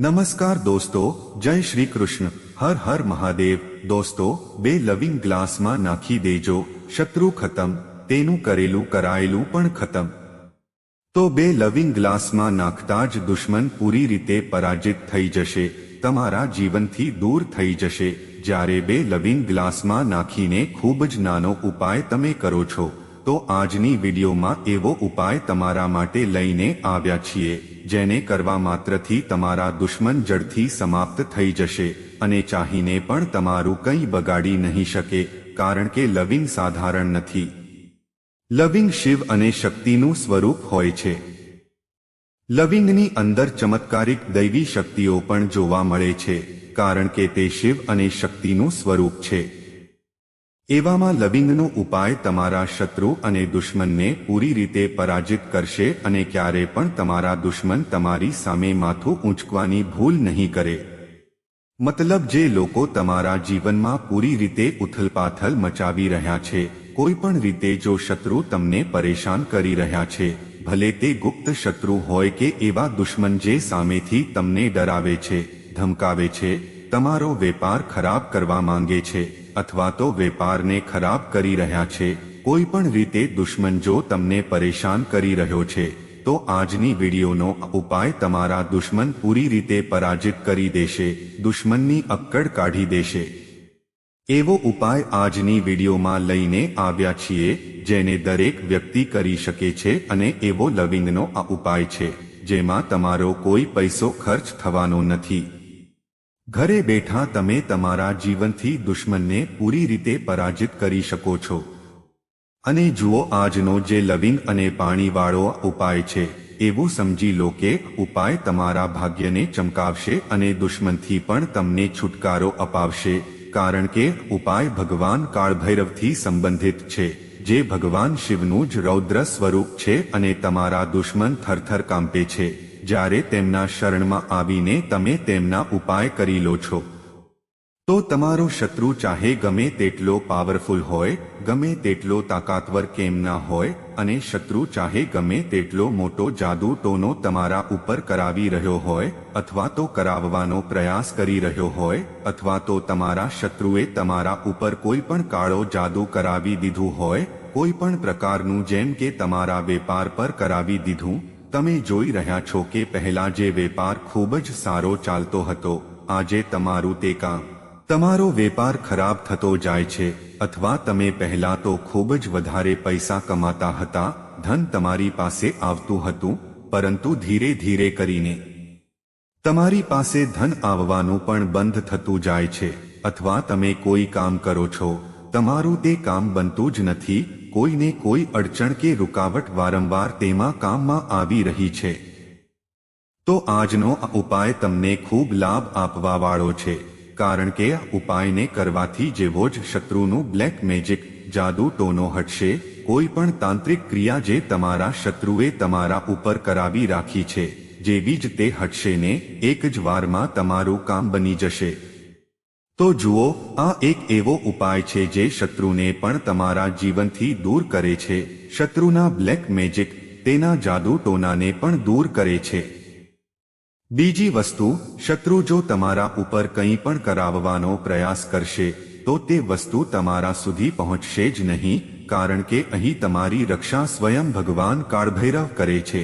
નમસ્કાર દોસ્તો, જય શ્રી કૃષ્ણ. હર હર મહાદેવ. દોસ્તો, બે લવિંગ ગ્લાસમાં નાખી દેજો. શત્રુ ખતમ. તેનું કરેલું કરાયેલું પણ ખતમ. તો બે લવિંગ ગ્લાસમાં નાખતા જ દુશ્મન પૂરી રીતે પરાજિત થઈ જશે. તમારા જીવનથી દૂર થઈ જશે. જ્યારે બે લવિંગ ગ્લાસમાં નાખીને ખૂબ જ નાનો ઉપાય તમે કરો છો. તો આજની વિડીયોમાં એવો ઉપાય તમારા માટે લઈને આવ્યા છીએ. જેને કરવા માત્રથી તમારા દુશ્મન જડથી સમાપ્ત થઈ જશે અને ચાહીને પણ તમારું કંઈ બગાડી નહીં શકે, કારણ કે લવિંગ સાધારણ નથી. લવિંગ શિવ અને શક્તિનું સ્વરૂપ હોય છે. લવિંગની અંદર ચમત્કારિક દૈવી શક્તિઓ પણ જોવા મળે છે, કારણ કે તે શિવ અને શક્તિનું સ્વરૂપ છે. એવામાં લવિંગનો ઉપાય તમારા શત્રુ અને દુશ્મનને પૂરી રીતે પરાજિત કરશે અને ક્યારે પણ તમારા દુશ્મન તમારી સામે માથું ઊંચકવાની ભૂલ નહીં કરે. મતલબ જે લોકો તમારા જીવનમાં પૂરી રીતે ઉથલપાથલ મચાવી રહ્યા છે, કોઈ પણ રીતે જો શત્રુ તમને પરેશાન કરી રહ્યા છે, ભલે તે ગુપ્ત શત્રુ હોય કે એવા દુશ્મન જે સામેથી તમને ડરાવે છે, ધમકાવે છે, તમારો વેપાર ખરાબ કરવા માંગે છે અથવા તો વેપારને ખરાબ કરી રહ્યા છે, કોઈ પણ રીતે દુશ્મન જો તમને પરેશાન કરી રહ્યો છે, તો આજની વિડીયોનો ઉપાય તમારા દુશ્મન પૂરી રીતે પરાજિત કરી દેશે, દુશ્મનની અક્કડ કાઢી દેશે. એવો ઉપાય આજની વિડીયોમાં લઈને આવ્યા છીએ, જેને દરેક વ્યક્તિ કરી શકે છે અને એવો લવિંગનો આ ઉપાય છે, જેમાં તમારો કોઈ પૈસો ખર્ચ થવાનો નથી. ઘરે બેઠા તમે તમારા જીવનથી દુશ્મનને પૂરી રીતે પરાજિત કરી શકો છો. અને જુઓ આજનો જે લવિંગ અને પાણીવાળો ઉપાય છે, એવું સમજી લો કે ઉપાય તમારા ભાગ્યને ચમકાવશે અને દુશ્મનથી પણ તમને છુટકારો અપાવશે, કારણ કે ઉપાય ભગવાન કાળભૈરવથી સંબંધિત છે, જે ભગવાન શિવનું જ રૌદ્ર સ્વરૂપ છે અને તમારા દુશ્મન થરથર કાંપે છે. જ્યારે તેમના શરણમાં આવીને તમે તેમના ઉપાય કરી લો છો. તો તમારો શત્રુ ચાહે ગમે તેટલો પાવરફુલ હોય, ગમે તેટલો તાકાતવર કેમ ના હોય, અને શત્રુ ચાહે ગમે તેટલો મોટો જાદુ ટોનો તમારા ઉપર કરાવી રહ્યો હોય, અથવા તો કરાવવાનો પ્રયાસ કરી રહ્યો હોય, અથવા તો તમારા શત્રુએ તમારા ઉપર કોઈ પણ કાળો જાદુ કરાવી દીધું હોય, કોઈ પણ પ્રકારનું જેમ કે તમારા વેપાર પર કરાવી દીધું તમે જોઈ રહ્યા છો કે પહેલા જે વેપાર ખૂબ જ સારો ચાલતો હતો, આજે તમારું તે કામ, તમારો વેપાર ખરાબ થતો જાય છે, અથવા તમે પહેલા તો ખૂબ જ વધારે પૈસા કમાતા હતા, ધન તમારી પાસે આવતું હતું, પરંતુ ધીરે ધીરે કરીને તમારી પાસે ધન આવવાનું પણ બંધ થતું જાય છે, અથવા તમે કોઈ કામ કરો છો, તમારું તે કામ બનતું જ નથી કોઈને કોઈ અડચણ કે રૂકાવટ વારંવાર તેમાં કામમાં આવી રહી છે. તો આજનો આ ઉપાય તમને ખૂબ લાભ આપવા વાળો છે, કારણ કે આ ઉપાયને કરવાથી જેવો જ શત્રુનું બ્લેક મેજિક જાદુ ટોનો હટશે, કોઈ પણ તાંત્રિક ક્રિયા જે તમારા શત્રુએ તમારા ઉપર કરાવી રાખી છે, જેવી જ તે હટશે ને, એક જ વારમાં તમારું કામ બની જશે. તો જુઓ, આ એક એવો ઉપાય છે જે શત્રુને પણ તમારા જીવનથી દૂર કરે છે. શત્રુના બ્લેક મેજિક તેના જાદુ ટોનાને પણ દૂર કરે છે. બીજી વસ્તુ, શત્રુ જો તમારા ઉપર કંઈ પણ કરાવવાનો પ્રયાસ કરશે, તો તે વસ્તુ તમારા સુધી પહોંચશે જ નહીં, કારણ કે અહીં તમારી રક્ષા સ્વયં ભગવાન કાળભૈરવ કરે છે.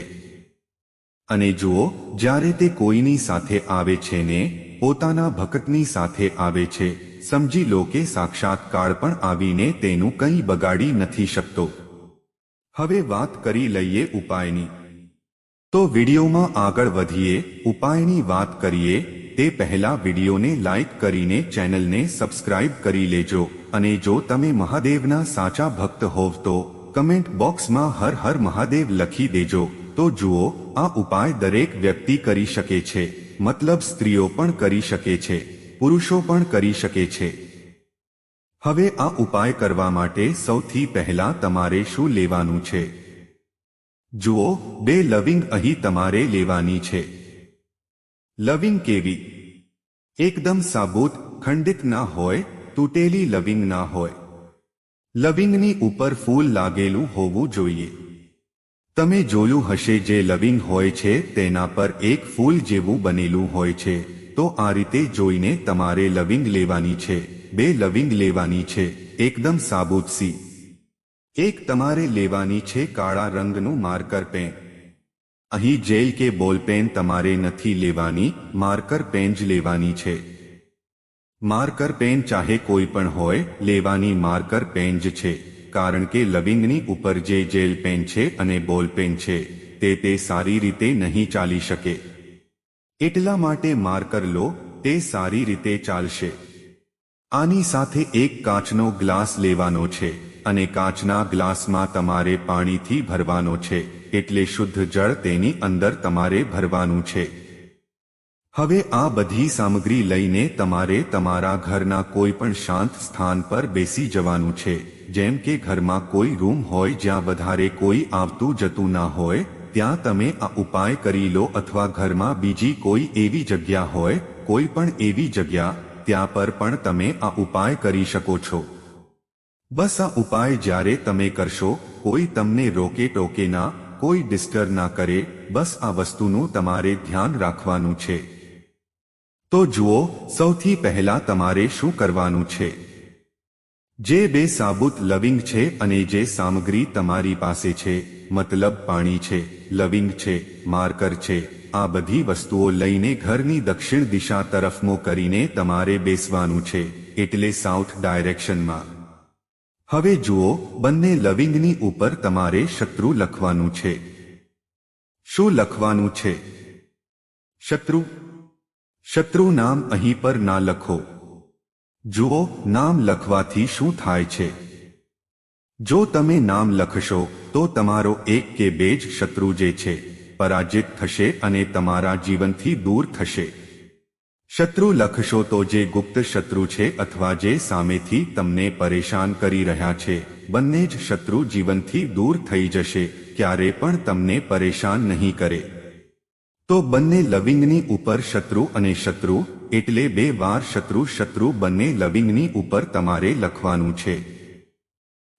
અને જુઓ, જ્યારે તે કોઈની સાથે આવે છે ને પોતાના ભક્તની સાથે આવે છે. સમજી લો કે સાક્ષાત કાળ પણ આવીને તેનું કંઈ બગાડી નથી શકતો. હવે વાત કરી લઈએ ઉપાયની. તો વિડીયોમાં આગળ વધીએ, ઉપાયની વાત કરીએ, તે પહેલા વિડીયોને લાઇક કરીને ચેનલને સબસ્ક્રાઇબ કરી લેજો. અને જો તમે મહાદેવના સાચા ભક્ત હોવ તો, કમેન્ટ બોક્સમાં હર હર મહાદેવ લખી દેજો. તો જુઓ, આ ઉપાય દરેક વ્યક્તિ કરી શકે છે. મતલબ સ્ત્રીઓ પણ કરી શકે છે, પુરુષો પણ કરી શકે છે. હવે આ ઉપાય કરવા માટે સૌથી પહેલા તમારે શું લેવાનું છે? જુઓ, બે લવિંગ અહીં તમારે લેવાની છે. લવિંગ કેવી? એકદમ સાબુત, ખંડિત ના હોય, તૂટેલી લવિંગ ના હોય. લવિંગની ઉપર ફૂલ લાગેલું હોવું જોઈએ. તમે જોયું હશે જે લવિંગ હોય છે તેના પર એક ફૂલ જેવું બનેલું હોય છે. તો આ રીતે જોઈને તમારે લવિંગ લેવાની છે. બે લવિંગ લેવાની છે. એકદમ સાબુત સી. એક તમારે લેવાની છે કાળા રંગનું માર્કર પેન. અહીં જેલ કે બોલ પેન તમારે નથી લેવાની, માર્કર પેન જ લેવાની છે. માર્કર પેન ચાહે કોઈ પણ હોય, લેવાની માર્કર પેન જ છે. કારણ કે લવિંગની ઉપર જે જેલ પેન છે અને બોલ પેન છે, તે તે સારી રીતે નહીં ચાલી શકે. એટલા માટે માર્કર લો, તે સારી રીતે ચાલશે. આની સાથે એક કાચનો ગ્લાસ લેવાનો છે અને કાચના ગ્લાસમાં તમારે પાણીથી ભરવાનો છે, એટલે શુદ્ધ જળ તેની અંદર તમારે ભરવાનું છે. હવે આ બધી સામગ્રી લઈને તમારે તમારા ઘરના કોઈ પણ શાંત સ્થાન પર બેસી જવાનું છે. જેમ કે ઘરમાં કોઈ રૂમ હોય જ્યાં વધારે કોઈ આવતું જતું ના હોય, ત્યાં તમે આ ઉપાય કરી લો અથવા ઘરમાં બીજી કોઈ એવી જગ્યા હોય, કોઈ પણ એવી જગ્યા, ત્યાં પર પણ તમે આ ઉપાય કરી શકો છો. બસ આ ઉપાય જ્યારે તમે કરશો, કોઈ તમને રોકે ટોકે ના, કોઈ ડિસ્ટર્બ ના કરે, બસ આ વસ્તુનું તમારે ધ્યાન રાખવાનું છે. તો જુઓ, સૌથી પહેલા તમારે શું કરવાનું છે? જે બે સાબુત લવિંગ છે અને જે સામગ્રી તમારી પાસે છે, મતલબ પાણી છે, લવિંગ છે, માર્કર છે, આ બધી વસ્તુઓ લઈને ઘરની દક્ષિણ દિશા તરફ મોં કરીને તમારે બેસવાનું છે, એટલે સાઉથ ડાયરેક્શનમાં. હવે જુઓ, બંને લવિંગની ઉપર તમારે શત્રુ લખવાનું છે. શું લખવાનું છે? શત્રુ શત્રુ નામ અહીં પર ના લખો. જુઓ, નામ લખવાથી શું થાય છે? જો તમે નામ લખશો, તો તમારો એક કે બે જ શત્રુ જે છે, પરાજિત થશે અને તમારા જીવનથી દૂર થશે. શત્રુ લખશો તો જે ગુપ્ત શત્રુ છે અથવા જે સામેથી તમને પરેશાન કરી રહ્યા છે, બંને જ શત્રુ જીવનથી દૂર થઈ જશે, ક્યારે પણ તમને પરેશાન નહીં કરે. તો બંને લવિંગની ઉપર શત્રુ અને શત્રુ, એટલે બે વાર શત્રુ શત્રુ બંને લવિંગની ઉપર તમારે લખવાનું છે.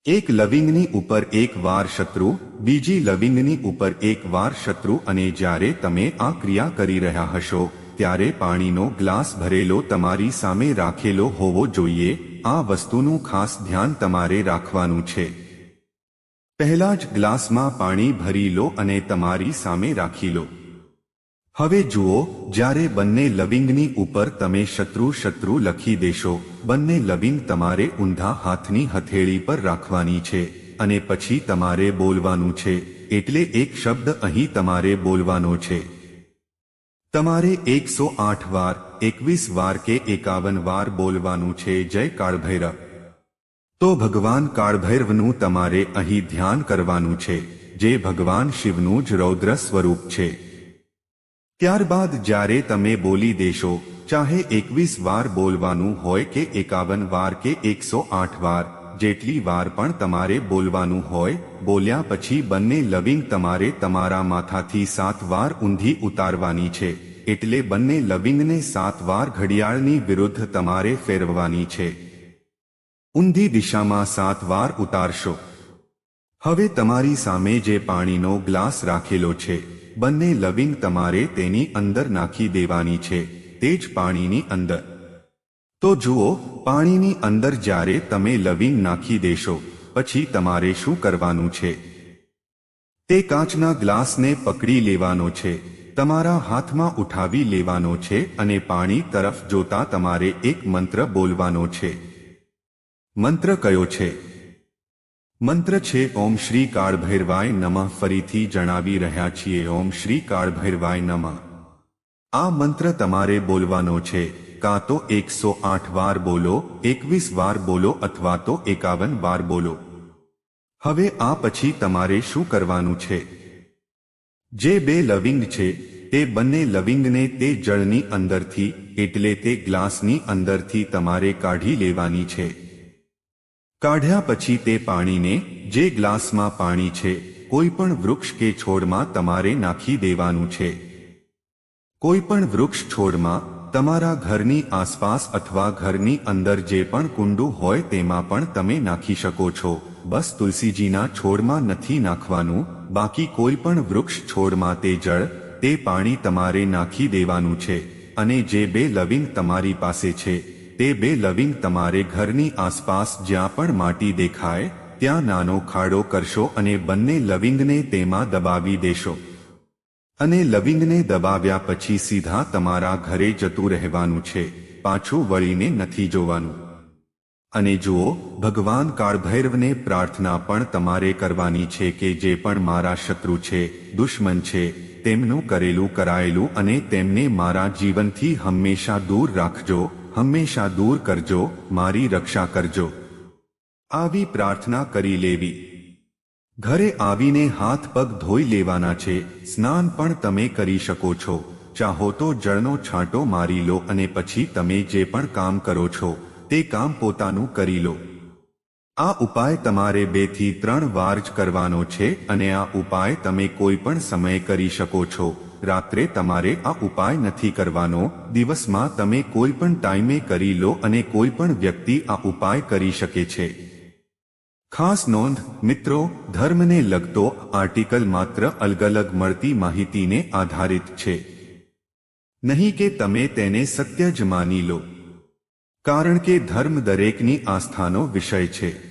એક લવિંગની ઉપર એક વાર શત્રુ, બીજી લવિંગની ઉપર એક વાર શત્રુ અને જ્યારે તમે આ ક્રિયા કરી રહ્યા હશો, ત્યારે પાણીનો ગ્લાસ ભરેલો તમારી સામે રાખેલો હોવો જોઈએ, આ વસ્તુનું ખાસ ધ્યાન તમારે રાખવાનું છે. પહેલા જ ગ્લાસમાં પાણી ભરી લો અને તમારી સામે રાખી લો. હવે જુઓ, જ્યારે બંને લવિંગની ઉપર તમે શત્રુ શત્રુ લખી દેશો, બંને લવિંગ તમારે ઊંધા હાથની હથેળી પર રાખવાની છે અને પછી તમારે બોલવાનું છે, એટલે એક શબ્દ અહીં તમારે બોલવાનો છે. તમારે એકસો આઠ વાર, એકવીસ વાર કે એકાવન વાર બોલવાનું છે, જય કાળભૈરવ. તો ભગવાન કાળભૈરવનું તમારે અહીં ધ્યાન કરવાનું છે, જે ભગવાન શિવનું જ રૌદ્ર સ્વરૂપ છે. ત્યારબાદ જ્યારે તમે બોલી દેશો, ચાહે એકવીસ વાર બોલવાનું હોય કે એકાવન વાર કે એકસો આઠ વાર, જેટલી વાર પણ તમારે બોલવાનું હોય, બોલ્યા પછી બંને લવિંગ તમારે તમારા માથાથી સાત વાર ઊંધી ઉતારવાની છે, એટલે બંને લવિંગને સાત વાર ઘડિયાળની વિરુદ્ધ તમારે ફેરવવાની છે. ઊંધી દિશામાં સાત વાર ઉતારશો. હવે તમારી સામે જે પાણીનો ગ્લાસ રાખેલો છે બંને લવિંગ તમારે તેની અંદર નાખી દેવાની છે, તે જ પાણીની અંદર. તો જુઓ, પાણીની અંદર જ્યારે તમે લવિંગ નાખી દેશો, પછી તમારે શું કરવાનું છે? તે કાચના ગ્લાસને પકડી લેવાનો છે, તમારા હાથમાં ઉઠાવી લેવાનો છે અને પાણી તરફ જોતા તમારે એક મંત્ર બોલવાનો છે. મંત્ર કયો છે? મંત્ર છે, ઓમ શ્રી કાળભૈરવાય નમઃ. ફરીથી જણાવી રહ્યા છીએ, ઓમ શ્રી કાળભૈરવાય નમઃ. આ મંત્ર તમારે બોલવાનો છે. કાં તો એકસો આઠ વાર બોલો, એકવીસ વાર બોલો અથવા તો એકાવન વાર બોલો. હવે આ પછી તમારે શું કરવાનું છે? જે બે લવિંગ છે, તે બંને લવિંગને તે જળની અંદરથી, એટલે તે ગ્લાસની અંદરથી તમારે કાઢી લેવાની છે. કાઢ્યા પછી તે પાણીને જે ગ્લાસમાં પાણી છે, કોઈ પણ વૃક્ષ કે છોડમાં તમારે નાખી દેવાનું છે. કોઈ પણ વૃક્ષ છોડમાં તમારા ઘરની આસપાસ અથવા ઘરની અંદર જે પણ કુંડું હોય તેમાં પણ તમે નાખી શકો છો. બસ તુલસીજીના છોડમાં નથી નાખવાનું, બાકી કોઈ પણ વૃક્ષ છોડમાં તે જળ, તે પાણી તમારે નાખી દેવાનું છે. અને જે બે લવિંગ તમારી પાસે છે તે બે લવિંગ તમારે ઘરની આસપાસ જ્યાં પણ માટી દેખાય, ત્યાં નાનો ખાડો કરશો અને બંને લવિંગને તેમાં દબાવી દેશો. અને લવિંગને દબાવ્યા પછી સીધા તમારા ઘરે જતું રહેવાનું છે, પાછું વળીને નથી જોવાનું. અને જુઓ, ભગવાન કાળભૈરવને પ્રાર્થના પણ તમારે કરવાની છે કે જે પણ મારા શત્રુ છે, દુશ્મન છે, તેમનું કરેલું કરાયેલું અને તેમને મારા જીવનથી હંમેશા દૂર રાખજો હંમેશા દૂર કરજો, મારી રક્ષા કરજો. આવી પ્રાર્થના કરી લેવી. ઘરે આવીને હાથ પગ ધોઈ લેવાના છે, સ્નાન પણ તમે કરી શકો છો. ચાહો તો જળનો છાંટો મારી લો અને પછી તમે જે પણ કામ કરો છો, તે કામ પોતાનું કરી લો. આ ઉપાય તમારે બેથી ત્રણ વાર જ કરવાનો છે અને આ ઉપાય તમે કોઈ પણ સમયે કરી શકો છો. રાત્રે તમારે આ ઉપાય નથી કરવાનો. દિવસમાં તમે કોઈ પણ ટાઈમે કરી લો અને કોઈ પણ વ્યક્તિ આ ઉપાય કરી શકે છે. ખાસ નોંધ, મિત્રો, ધર્મને લગતો આર્ટિકલ માત્ર અલગ અલગ મળતી માહિતીને આધારિત છે. નહીં કે તમે તેને સત્ય જ માની લો. કારણ કે ધર્મ દરેકની આસ્થાનો વિષય છે.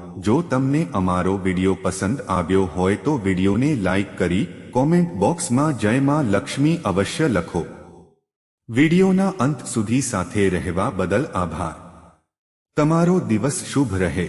જો તમને અમારો વીડિયો પસંદ આવ્યો હોય તો વિડીયોને લાઇક કરી કોમેન્ટ બોક્સમાં જય માં લક્ષ્મી અવશ્ય લખો. વિડીયોના અંત સુધી સાથે રહેવા બદલ આભાર. તમારો દિવસ શુભ રહે.